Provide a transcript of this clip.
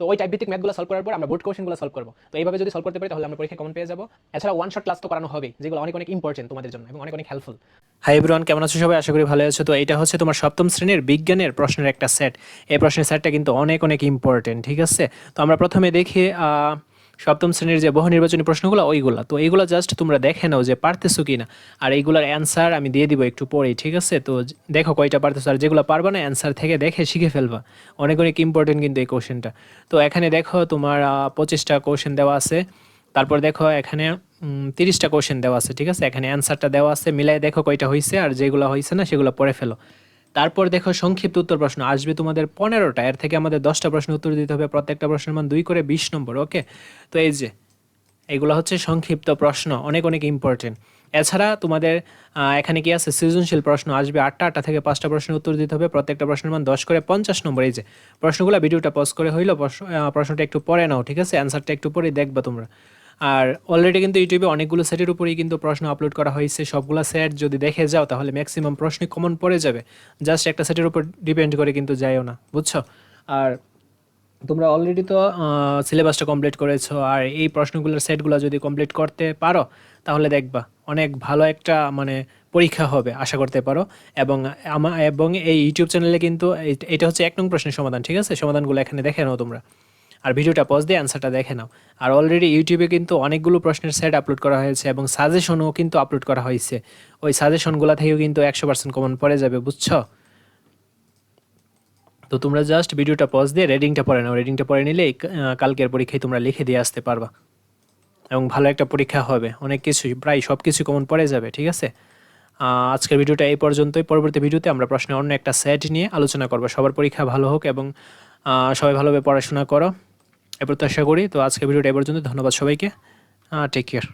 তো ওই টাইপ ভিত্তিক ম্যাথগুলো সলভ করার পর আমরা বোর্ড কোশ্চেনগুলো সলভ করব। তো এইভাবে যদি সলভ করতে পারি, তাহলে আমরা পরীক্ষা কমন পেয়ে যাব। এছাড়া ওয়ান শট ক্লাস তো করানো হবে যেগুলো অনেক অনেক ইম্পর্টেন্ট তোমাদের জন্য এবং অনেক অনেক হেল্পফুল হাই এভরিওয়ান কেমন আছো সবাই? আশা করি ভালো আছো। তো এটা হচ্ছে তোমার সপ্তম শ্রেণির বিজ্ঞানের প্রশ্নের একটা সেট এই প্রশ্নের সেটটা কিন্তু অনেক অনেক ইম্পর্টেন্ট ঠিক আছে? তো আমরা প্রথমে দেখি সপ্তম শ্রেণির যে বহু নির্বাচনী প্রশ্নগুলো, ওইগুলো। তো এইগুলো জাস্ট তোমরা দেখে নাও যে পারতেছো কি না আর এইগুলোর অ্যান্সার আমি দিয়ে দিব একটু পরেই, ঠিক আছে? তো দেখো কয়টা পারতেছো, আর যেগুলো পারবে না অ্যান্সার থেকে দেখে শিখে ফেলবা। অনেক অনেক ইম্পর্টেন্ট কিন্তু এই কোশ্চেনটা তো এখানে দেখো তোমার পঁচিশটা কোশ্চেন দেওয়া আছে। তারপর দেখো এখানে তিরিশটা কোশ্চেন দেওয়া আছে, ঠিক আছে? এখানে অ্যান্সারটা দেওয়া আছে মিলাই দেখো কয়টা হয়েছে আর যেগুলো হয়েছে না, সেগুলো পড়ে ফেলো। তারপর দেখো সংক্ষিপ্ত উত্তর প্রশ্ন, আসবে তোমাদের পনেরোটা, এর থেকে আমাদের দশটা প্রশ্ন উত্তর দিতে হবে, প্রত্যেকটা প্রশ্নের মান দুই করে বিশ নম্বর, ওকে? তো এই যে, এগুলো হচ্ছে সংক্ষিপ্ত প্রশ্ন, অনেক অনেক ইম্পর্টেন্ট এছাড়া তোমাদের এখানে কি আছে? সৃজনশীল প্রশ্ন, আসবে আটটা আটটা থেকে পাঁচটা প্রশ্নের উত্তর দিতে হবে, প্রত্যেকটা প্রশ্নের মান দশ করে পঞ্চাশ নম্বর, এই যে, প্রশ্নগুলো ভিডিওটা পজ করে হইল, প্রশ্ন- প্রশ্নটা একটু পরে নাও, ঠিক আছে? অ্যান্সারটা একটু পরেই দেখবা তোমরা। আর অলরেডি কিন্তু ইউটিউবে অনেকগুলো সেটের উপরেই কিন্তু প্রশ্ন আপলোড করা হয়েছে। সবগুলো সেট যদি দেখে যাও, তাহলে ম্যাক্সিমাম প্রশ্নই কমন পড়ে যাবে। জাস্ট একটা সেটের উপর ডিপেন্ড করে কিন্তু যাইও না, বুঝছ? আর তোমরা অলরেডি তো সিলেবাসটা কমপ্লিট করেছ, আর এই প্রশ্নগুলোর সেটগুলো যদি কমপ্লিট করতে পারো, তাহলে দেখবা অনেক ভালো একটা মানে পরীক্ষা হবে, আশা করতে পারো। এবং এবং এই ইউটিউব চ্যানেলে কিন্তু এটা হচ্ছে এক নং প্রশ্নের সমাধান, ঠিক আছে? সমাধানগুলো এখানে দেখে নাও তোমরা। আর ভিডিওটা পজ দিয়ে অ্যান্সারটা দেখে নাও। আর অলরেডি ইউটিউবে কিন্তু অনেকগুলো প্রশ্নের সেট আপলোড করা হয়েছে এবং সাজেশনও কিন্তু আপলোড করা হয়েছে। ওই সাজেশনগুলো থেকেও কিন্তু একশো পার্সেন্ট কমন পড়ে যাবে, বুঝছ? তো তোমরা জাস্ট ভিডিওটা পজ দিয়ে রেডিংটা পড়ে নাও। রেডিংটা পড়ে নিলেই কালকের পরীক্ষায় তোমরা লিখে দিয়ে আসতে পারবা। এবং ভালো একটা পরীক্ষা হবে। অনেক কিছুই, প্রায় সব কিছু কমন পড়ে যাবে, ঠিক আছে? আজকের ভিডিওটা এই পর্যন্তই। পরবর্তী ভিডিওতে আমরা প্রশ্নে অন্য একটা সেট নিয়ে আলোচনা করব। সবার পরীক্ষা ভালো হোক এবং সবাই ভালোভাবে পড়াশোনা করো। এ প্রত্যাশা করি। তো আজকে ভিডিওটা এবার জন্য ধন্যবাদ সবাইকে। Take care